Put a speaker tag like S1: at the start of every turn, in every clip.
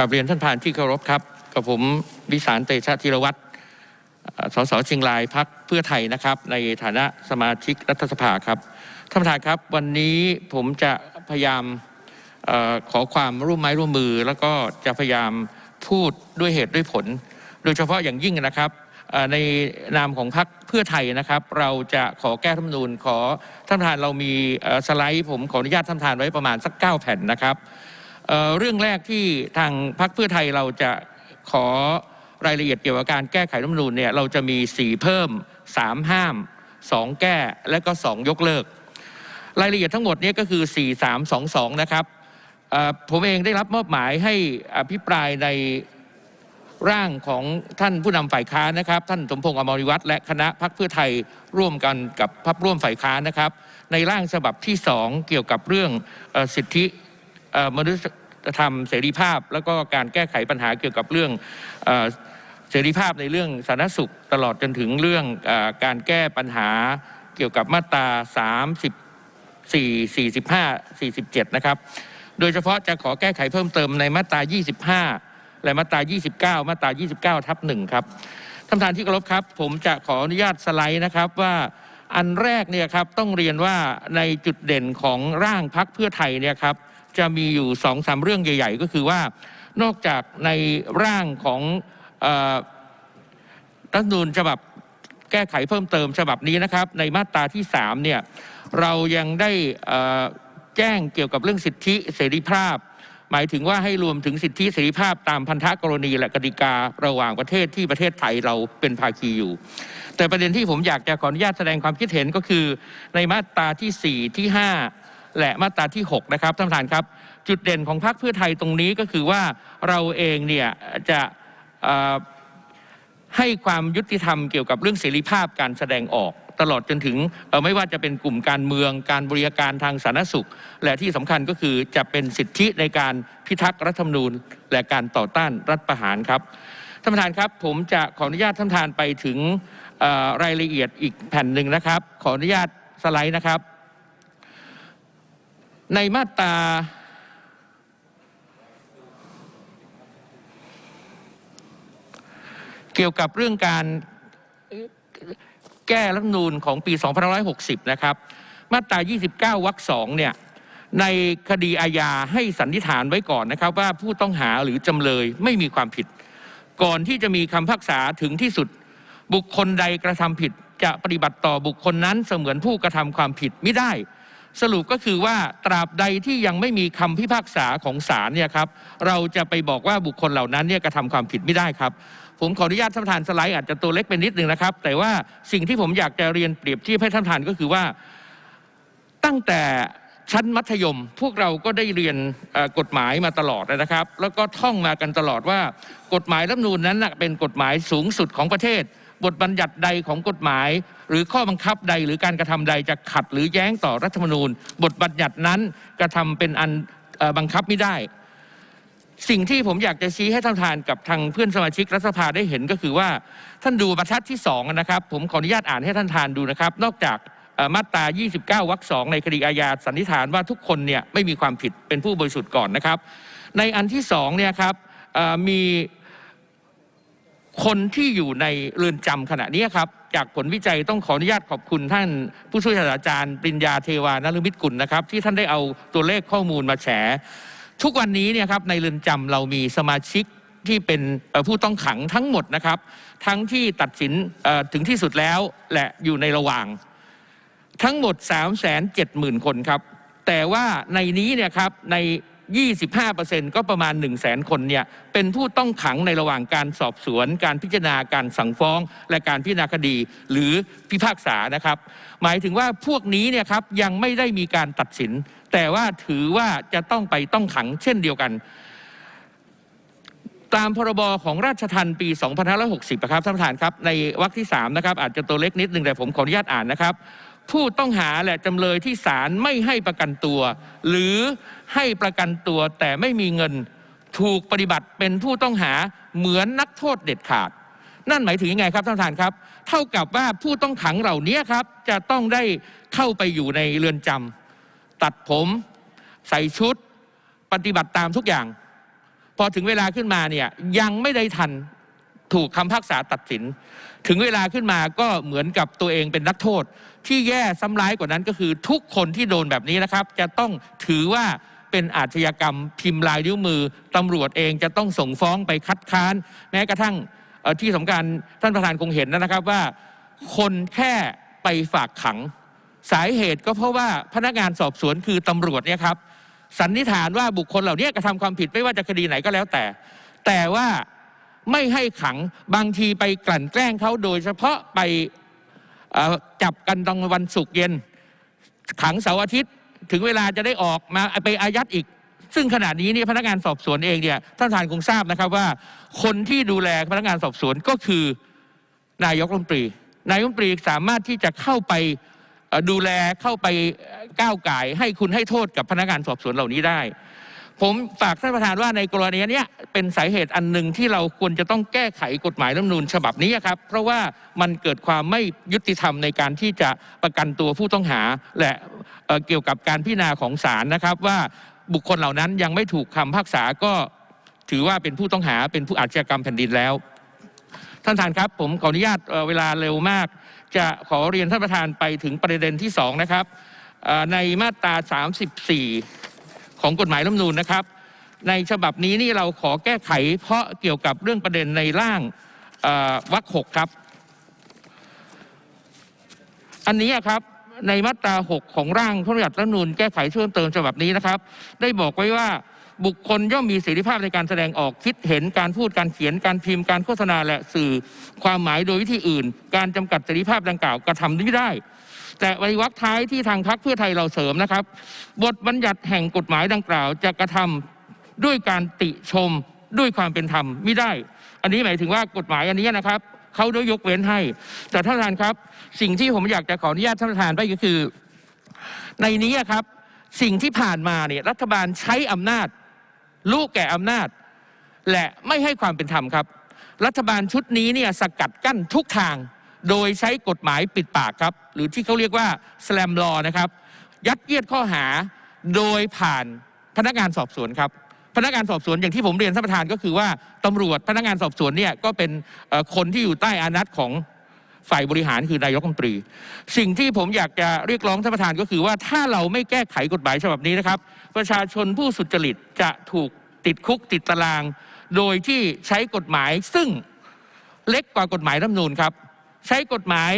S1: กับเรียนท่านประธานที่เคารพครับ กับผมวิสารเตชะธีรวัตรสสเชียงรายพักเพื่อไทยนะครับ ในฐานะสมาชิกรัฐสภาครับท่านประธานครับวันนี้ผมจะพยายามอขอความร่วมไม้ร่วมมือ แล้วก็จะพยายามพูดด้วยเหตุด้วยผล โดยเฉพาะอย่างยิ่งนะครับในนามของพรรคเพื่อไทยนะครับ เราจะขอแก้ธรรมนูญขอท่านประธานเรามีสไลด์ผมขออนุญาตท่านประธานไว้ประมาณสัก 9 แผ่นนะครับ เรื่องแรกที่ทางพรรคเพื่อไทยเราจะขอรายละเอียดเกี่ยวกับการแก้ไขรัฐมนูญเนี่ยเราจะมี 4 เพิ่ม 3 ห้าม 2 แก้และก็ 2 ยกเลิก รายละเอียดทั้งหมดนี้ก็คือ 4 3 2 2 นะครับผมเองได้รับมอบหมายให้อภิปรายในร่างของท่านผู้นำฝ่ายค้านนะครับ ท่านสมพงษ์อมริวัฒน์และคณะพรรคเพื่อไทยร่วมกันกับพรรคร่วมฝ่ายค้านนะครับ ในร่างฉบับที่ 2 เกี่ยวกับเรื่องอสิทธิ มนุษยธรรมเสรีภาพ แล้วก็การแก้ไขปัญหาเกี่ยวกับเรื่องเสรีภาพในเรื่องสาธารณสุขตลอดจนถึงเรื่องอการแก้ปัญหาเกี่ยวกับมาตรา 34 45 47 นะครับ โดยเฉพาะจะขอแก้ไขเพิ่มเติมในมาตรา 25 และมาตรา 29 มาตรา 29 ทับหนึ่งครับ ท่านประธานที่เคารพครับ ผมจะขออนุญาตสไลด์นะครับว่าอันแรกเนี่ยครับต้องเรียนว่าในจุดเด่นของร่างพักเพื่อไทยเนี่ยครับ จะมีอยู่สองสามเรื่องใหญ่ ๆ ก็คือว่านอกจากในร่างของรัฐธรรมนูญฉบับแก้ไขเพิ่มเติมฉบับนี้นะครับ ในมาตราที่3เนี่ยเรายังได้แจ้งเกี่ยวกับเรื่องสิทธิเสรีภาพ หมายถึงว่าให้รวมถึงสิทธิเสรีภาพตามพันธกรณีและกติการะหว่างประเทศที่ประเทศไทยเราเป็นภาคีอยู่ แต่ประเด็นที่ผมอยากจะขออนุญาตแสดงความคิดเห็นก็คือ ในมาตราที่ 4 ที่ 5 และมาตราที่6นะครับท่านประธานครับ จุดเด่นของพรรคเพื่อไทยตรงนี้ก็คือว่าเราเองเนี่ยจะให้ความยุติธรรมเกี่ยวกับเรื่องเสรีภาพการแสดงออก ตลอดจนถึงไม่ว่าจะเป็นกลุ่มการเมือง การบริการทางสาธารณสุข และที่สำคัญก็คือจะเป็นสิทธิในการพิทักษ์รัฐธรรมนูญ และการต่อต้านรัฐประหารครับท่านประธานครับผมจะขออนุญาตท่านประธานไปถึงรายละเอียดอีกแผ่นหนึ่งนะครับ ขออนุญาตสไลด์นะครับ ในมาตราเกี่ยวกับเรื่องการแก้รัฐนูญของปี2560 นะครับ มาตรา 29 วรรคสองเนี่ยในคดีอาญาให้สันนิษฐานไว้ก่อนนะครับ ว่าผู้ต้องหาหรือจำเลยไม่มีความผิด ก่อนที่จะมีคำพักษาถึงที่สุด บุคคลใดกระทำผิด จะปฏิบัติต่อบุคคลนั้นเสมือนผู้กระทำความผิดไม่ได้ สรุปก็คือว่าตราบใดที่ยังไม่มีคำพิพากษาของศาลเนี่ยครับเราจะไปบอกว่าบุคคลเหล่านั้นเนี่ยกระทำความผิดไม่ได้ครับผมขออนุญาตท่านประธานสไลด์อาจจะตัวเล็กเป็นนิดหนึ่งนะครับ แต่ว่าสิ่งที่ผมอยากจะเรียนเปรียบเทียบให้ท่านประธานก็คือว่า ตั้งแต่ชั้นมัธยม พวกเราก็ได้เรียนกฎหมายมาตลอดนะครับ แล้วก็ท่องมากันตลอดว่า กฎหมายรัฐมนูญนั้นนะเป็นกฎหมายสูงสุดของประเทศ บทบัญญัติใดของกฎหมาย หรือข้อบังคับใดหรือการกระทำใดจะขัดหรือแย้งต่อรัฐธรรมนูญ บทบัญญัตินั้นกระทำเป็นอันอบังคับไม่ได้ สิ่งที่ผมอยากจะชี้ให้ท่านประธานกับทางเพื่อนสมาชิกรัฐสภาได้เห็นก็คือว่าท่านดูบรรทัดที่2นะครับ ผมขออนุญาตอ่านให้ท่านทานดูนะครับ นอกจากมาตรา 29 วรรคสองในคดีอาญาสันนิษฐานว่าทุกคนเนี่ยไม่มีความผิดเป็นผู้บริสุทธิ์ก่อนนะครับ ในอันที่สองเนี่ยครับมี คนที่อยู่ในเรือนจำขณะนี้ครับ จากผลวิจัยต้องขออนุญาตขอบคุณท่านผู้ช่วยศาสตราจารย์ปริญญาเทวานฤมิตกุลนะครับ ที่ท่านได้เอาตัวเลขข้อมูลมาแฉ ทุกวันนี้เนี่ยครับในเรือนจำเรามีสมาชิกที่เป็นผู้ต้องขังทั้งหมดนะครับ ทั้งที่ตัดสินถึงที่สุดแล้วและอยู่ในระหว่าง ทั้งหมด 3 7 0 0 0 0 คนครับ แต่ว่าในนี้เนี่ยครับใน 25%ก็ประมาณ 1 0 0 0 0 0คนเนี่ยเป็นผู้ต้องขังในระหว่างการสอบสวน การพิจารณาการสั่งฟ้อง และการพิจารณาคดีหรือพิพากษานะครับ หมายถึงว่าพวกนี้เนี่ยครับยังไม่ได้มีการตัดสิน แต่ว่าถือว่าจะต้องไปต้องขังเช่นเดียวกันตามพรบของราชทัณฑ์ปี 2560นะครับท่านประธานครับ ในวรรคที่3นะครับอาจจะตัวเล็กนิดหนึ่งแต่ผมขออนุญาตอ่านนะครับ ผู้ต้องหาและจำเลยที่ศาลไม่ให้ประกันตัว หรือให้ประกันตัวแต่ไม่มีเงินถูกปฏิบัติเป็นผู้ต้องหาเหมือนนักโทษเด็ดขาด นั่นหมายถึงยังไงครับท่านประธานครับ เท่ากับว่าผู้ต้องขังเหล่านี้ครับ จะต้องได้เข้าไปอยู่ในเรือนจำตัดผม ใส่ชุด ปฏิบัติตามทุกอย่าง พอถึงเวลาขึ้นมาเนี่ยยังไม่ได้ทันถูกคำพิพากษาตัดสิน ถึงเวลาขึ้นมาก็เหมือนกับตัวเองเป็นนักโทษ ที่แย่ซ้ำร้ายกว่านั้นก็คือทุกคนที่โดนแบบนี้นะครับ จะต้องถือว่าเป็นอาชญากรรมพิมพ์ลายนิ้วมือตำรวจเองจะต้องส่งฟ้องไปคัดค้าน แม้กระทั่งที่สำคัญท่านประธานคงเห็นนะครับว่า คนแค่ไปฝากขัง สาเหตุก็เพราะว่าพนักงานสอบสวนคือตำรวจเนี่ยครับสันนิษฐานว่าบุคคลเหล่านี้กระทำความผิดไม่ว่าจะคดีไหนก็แล้วแต่ แต่ว่าไม่ให้ขังบางทีไปกลั่นแกล้งเขาโดยเฉพาะไป จับกันตอนวันศุกร์เย็น ขังเสาร์อาทิตย์ ถึงเวลาจะได้ออกมาไปอายัดอีก ซึ่งขณะนี้เนี่ยพนักงานสอบสวนเองเนี่ยท่านประธานคงทราบนะครับว่า คนที่ดูแลพนักงานสอบสวนก็คือนายกรัฐมนตรี นายกรัฐมนตรีสามารถที่จะเข้าไปดูแลเข้าไปก้าวไก่ให้คุณให้โทษกับพนักงานสอบสวนเหล่านี้ได้ ผมฝากท่านประธานว่าในกรณีนี้เป็นสาเหตุอันหนึ่งที่เราควรจะต้องแก้ไขกฎหมายรัฐมนูญฉบับนี้ครับ เพราะว่ามันเกิดความไม่ยุติธรรมในการที่จะประกันตัวผู้ต้องหา และเเกี่ยวกับการพิจารณาของศาลนะครับ ว่าบุคคลเหล่านั้นยังไม่ถูกคำพิพากษาก็ถือว่าเป็นผู้ต้องหาเป็นผู้อาชญากรรมแผ่นดินแล้ว ท่านประธานครับผมขออนุญาตเเวลาเร็วมาก จะขอเรียนท่านประธานไปถึงประเด็นที่สองนะครับในมาตรา 34 ของกฎหมายรัฐมนูญนะครับ ในฉบับนี้นี่เราขอแก้ไข เพราะเกี่ยวกับเรื่องประเด็นในร่างวรรคหกครับ อันนี้ครับในมาตรา 6 ของร่างพระราชบัญญัติรัฐมนูญแก้ไขเพิ่มเติมฉบับนี้นะครับ ได้บอกไว้ว่าบุคคลย่อมมีเสรีภาพในการแสดงออกคิดเห็นการพูดการเขียนการพิมพ์การโฆษณาและสื่อความหมายโดยวิธีอื่น การจำกัดเสรีภาพดังกล่าวกระทำไม่ได้ แต่ในวรรท้ายที่ทางพรรคเพื่อไทยเราเสริมนะครับ บทบัญญัติแห่งกฎหมายดังกล่าว จะกระทำด้วยการติชมด้วยความเป็นธรรมไม่ได้ อันนี้หมายถึงว่ากฎหมายอันนี้นะครับเขาได้ยกเว้นให้ แต่ท่านประธานครับ สิ่งที่ผมอยากจะขออนุญาตท่านประธานไปก็คือ ในนี้ครับ สิ่งที่ผ่านมาเนี่ยรัฐบาลใช้อำนาจ ลูกแก่อำนาจ และไม่ให้ความเป็นธรรมครับ รัฐบาลชุดนี้เนี่ยสกัดกั้นทุกทาง โดยใช้กฎหมายปิดปากครับ หรือที่เขาเรียกว่าสแลมลอนะครับ ยัดเยียดข้อหาโดยผ่านพนักงานสอบสวนครับ พนักงานสอบสวนอย่างที่ผมเรียนท่านประธานก็คือว่าตำรวจพนักงานสอบสวนเนี่ยก็เป็นคนที่อยู่ใต้อานัตของฝ่ายบริหารคือนายกรัฐมนตรี สิ่งที่ผมอยากจะเรียกร้องท่านประธานก็คือว่าถ้าเราไม่แก้ไขกฎหมายฉบับนี้นะครับ ประชาชนผู้สุจริตจะถูกติดคุกติดตาราง โดยที่ใช้กฎหมายซึ่งเล็กกว่ากฎหมายรัฐมนูญครับ ใช้กฎหมาย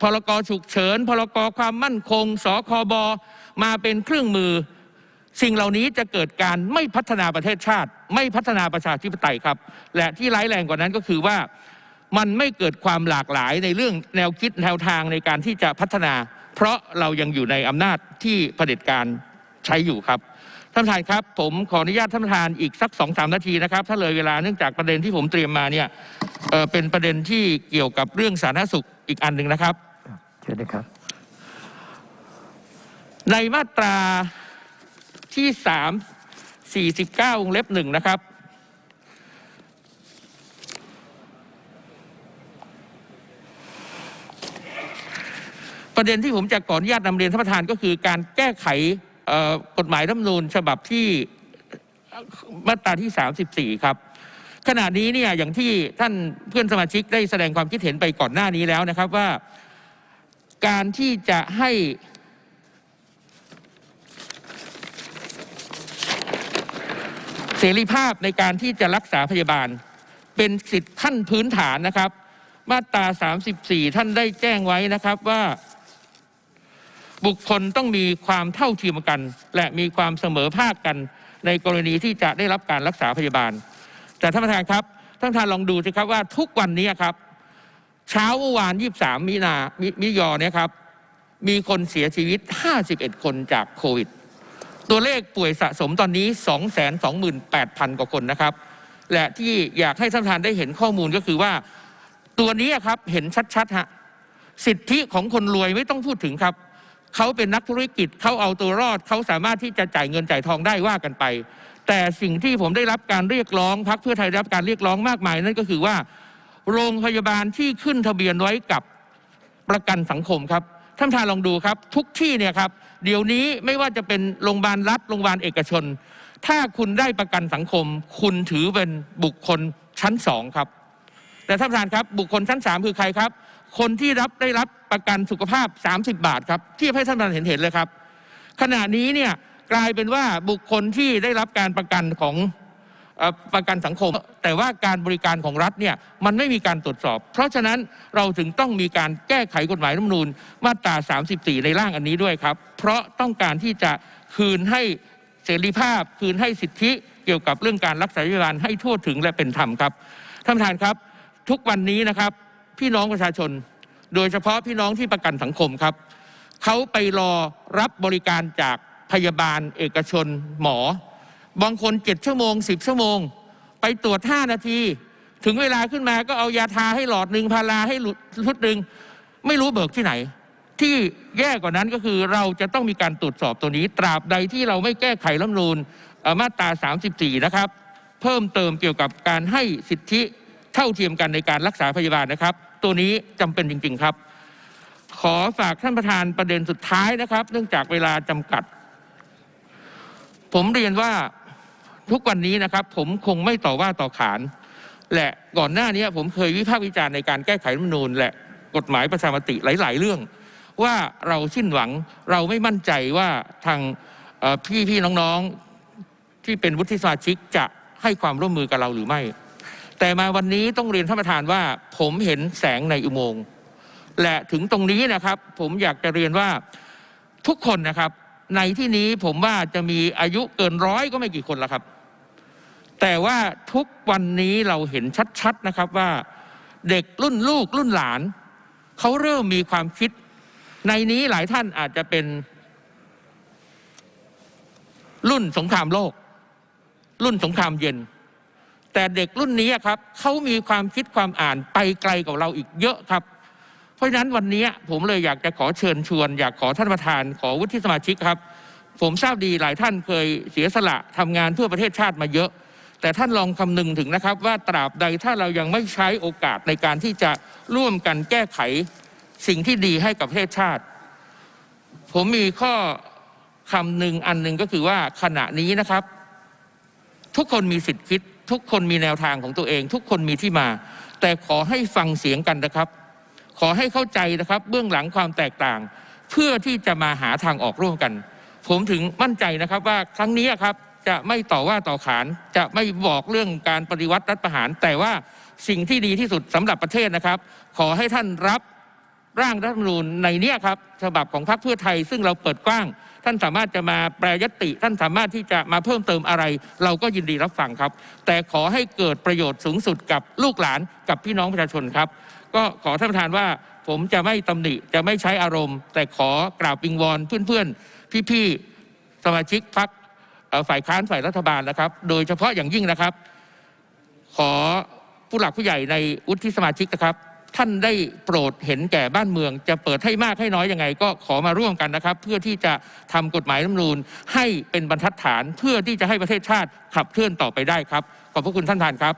S1: พรกฉุกเฉินพรกความมั่นคง สคบมาเป็นเครื่องมือ สิ่งเหล่านี้จะเกิดการไม่พัฒนาประเทศชาติ ไม่พัฒนาประชาธิปไตยครับ และที่ร้ายแรงกว่านั้นก็คือว่ามันไม่เกิดความหลากหลายในเรื่องแนวคิดแนวทางในการที่จะพัฒนา เพราะเรายังอยู่ในอำนาจที่เผด็จการใช้อยู่ครับท่านประธานครับ ผมขออนุญาตท่านประธานอีกสักสองสามนาทีนะครับ ถ้าเลยเวลาเนื่องจากประเด็นที่ผมเตรียมมาเนี่ย เอ่อเป็นประเด็นที่เกี่ยวกับเรื่องสาธารณสุขอีกอันหนึ่งนะครับ
S2: เชิญนะครับ
S1: ในมาตราที่สามสี่สิบเก้าวงเล็บหนึ่งนะครับ ประเด็นที่ผมจะขออนุญาตนำเรียนท่านประธานก็คือการแก้ไขเอ่อกฎหมายรัฐธรรมนูญฉบับที่มาตราที่ 34 ครับ ขณะนี้เนี่ยอย่างที่ท่านเพื่อนสมาชิกได้แสดงความคิดเห็นไปก่อนหน้านี้แล้วนะครับว่าการที่จะให้เสรีภาพในการที่จะรักษาพยาบาล เป็นสิทธิขั้นพื้นฐานนะครับ มาตรา 34 ท่านได้แจ้งไว้นะครับว่าบุคคลต้องมีความเท่าเทียมกัน และมีความเสมอภาคกันในกรณีที่จะได้รับการรักษาพยาบาล แต่ท่านประธานครับท่านประธานลองดูสิครับว่าทุกวันนี้ครับเช้าเมื่อวาน 23 มีนามิมยอเนี่ยครับ มีคนเสียชีวิต 51 คนจากโควิด ตัวเลขป่วยสะสมตอนนี้ 228,000 กว่าคนนะครับ และที่อยากให้ท่านประธานได้เห็นข้อมูลก็คือว่า ตัวนี้ครับเห็นชัดๆฮะสิทธิของคนรวยไม่ต้องพูดถึงครับเขาเป็นนักธุรกิจเขาเอาตัวรอดเขาสามารถที่จะจ่ายเงินจ่ายทองได้ว่ากันไป แต่สิ่งที่ผมได้รับการเรียกร้องพักเพื่อไทยได้รับการเรียกร้องมากมายนั่นก็คือว่า โรงพยาบาลที่ขึ้นทะเบียนไว้กับประกันสังคมครับท่านประธานลองดูครับ ทุกที่เนี่ยครับ เดี๋ยวนี้ไม่ว่าจะเป็นโรงพยาบาลรัฐโรงพยาบาลเอกชน ถ้าคุณได้ประกันสังคม คุณถือเป็นบุคคลชั้นสองครับ แต่ท่านประธานครับบุคคลชั้นสามคือใครครับ คนที่รับได้รับประกันสุขภาพ 30 บาทครับเทียบให้ท่านประธานเห็นเห็นเลยครับ ขณะนี้เนี่ย กลายเป็นว่าบุคคลที่ได้รับการประกันของอประกันสังคม แต่ว่าการบริการของรัฐเนี่ยมันไม่มีการตรวจสอบ เพราะฉะนั้นเราถึงต้องมีการแก้ไขกฎหมายรัฐมนูญมาตรา 34 ในร่างอันนี้ด้วยครับ เพราะต้องการที่จะคืนให้เสรีภาพ คืนให้สิทธิเกี่ยวกับเรื่องการรักษาพยาบาลให้ทั่วถึงและเป็นธรรมครับท่านประธานครับทุกวันนี้นะครับพี่น้องประชาชน โดยเฉพาะพี่น้องที่ประกันสังคมครับเขาไปรอรับบริการจาก พยาบาลเอกชนหมอ บางคนเจ็ดชั่วโมงสิบชั่วโมง ไปตรวจห้านาที ถึงเวลาขึ้นมาก็เอายาทาให้หลอดหนึ่งพาราให้ชุดหนึ่งไม่รู้เบิกที่ไหน ที่แย่กว่านั้นก็คือเราจะต้องมีการตรวจสอบตัวนี้ ตราบใดที่เราไม่แก้ไขรัฐมนูญเอ่อมาตรา 34 นะครับ เพิ่มเติมเกี่ยวกับการให้สิทธิเท่าเทียมกันในการรักษาพยาบาลนะครับ ตัวนี้จำเป็นจริง ๆครับ ขอฝากท่านประธานประเด็นสุดท้ายนะครับ เนื่องจากเวลาจำกัด ผมเรียนว่าทุกวันนี้นะครับ ผมคงไม่ต่อว่าต่อขาน และก่อนหน้านี้ผมเคยวิพากษ์วิจารณ์ในการแก้ไขรัฐมนูญและกฎหมายประชามติหลาย ๆ เรื่อง ว่าเราสิ้นหวังเราไม่มั่นใจว่าทางพี่พี่น้องๆที่เป็นวุฒิสมาชิกจะให้ความร่วมมือกับเราหรือไม่ แต่มาวันนี้ต้องเรียนท่านประธานว่า ผมเห็นแสงในอุโมงค์และถึงตรงนี้นะครับ ผมอยากจะเรียนว่าทุกคนนะครับ ในที่นี้ผมว่าจะมีอายุเกินร้อยก็ไม่กี่คนละครับ แต่ว่าทุกวันนี้เราเห็นชัดๆนะครับว่าเด็กรุ่นลูกรุ่นหลานเขาเริ่มมีความคิด ในนี้หลายท่านอาจจะเป็น รุ่นสงครามโลก รุ่นสงครามเย็น แต่เด็กรุ่นนี้ครับเขามีความคิดความอ่านไปไกลกว่าเราอีกเยอะครับ ราะฉะนั้นวันนี้ผมเลยอยากจะขอเชิญชวน อยากขอท่านประธาน ขอวุฒิสมาชิกครับ ผมทราบดีหลายท่านเคยเสียสละทำงานเพื่อประเทศชาติมาเยอะ แต่ท่านลองคำนึงถึงนะครับว่าตราบใดถ้าเรายังไม่ใช้โอกาสในการที่จะร่วมกันแก้ไขสิ่งที่ดีให้กับประเทศชาติ ผมมีข้อคำหนึ่งอันหนึ่งก็คือว่าขณะนี้นะครับ ทุกคนมีสิทธิคิด ทุกคนมีแนวทางของตัวเอง ทุกคนมีที่มา แต่ขอให้ฟังเสียงกันนะครับ ขอให้เข้าใจนะครับ เบื้องหลังความแตกต่าง เพื่อที่จะมาหาทางออกร่วมกัน ผมถึงมั่นใจนะครับว่าครั้งนี้ครับจะไม่ต่อว่าต่อขาน จะไม่บอกเรื่องการปฏิวัติรัฐประหาร แต่ว่าสิ่งที่ดีที่สุดสำหรับประเทศนะครับ ขอให้ท่านรับร่างรัฐธรรมนูญในเนี้ยครับฉบับของพรรคเพื่อไทย ซึ่งเราเปิดกว้าง ท่านสามารถจะมาแปรยติ ท่านสามารถที่จะมาเพิ่มเติมอะไร เราก็ยินดีรับฟังครับ แต่ขอให้เกิดประโยชน์สูงสุดกับลูกหลานกับพี่น้องประชาชนครับ ก็ขอท่านประธานว่า ผมจะไม่ตำหนิจะไม่ใช้อารมณ์ แต่ขอกราบวิงวอนเพื่อนๆพี่ๆสมาชิกพรรคฝ่ายค้านฝ่ายรัฐบาลนะครับ โดยเฉพาะอย่างยิ่งนะครับ ขอผู้หลักผู้ใหญ่ในวุฒิสมาชิกนะครับ ท่านได้โปรดเห็นแก่บ้านเมือง จะเปิดให้มากให้น้อยยังไง ก็ขอมาร่วมกันนะครับ เพื่อที่จะทำกฎหมายรัฐธรรมนูญให้เป็นบรรทัดฐาน เพื่อที่จะให้ประเทศชาติขับเคลื่อนต่อไปได้ครับขอบพระคุณท่านประธานครับ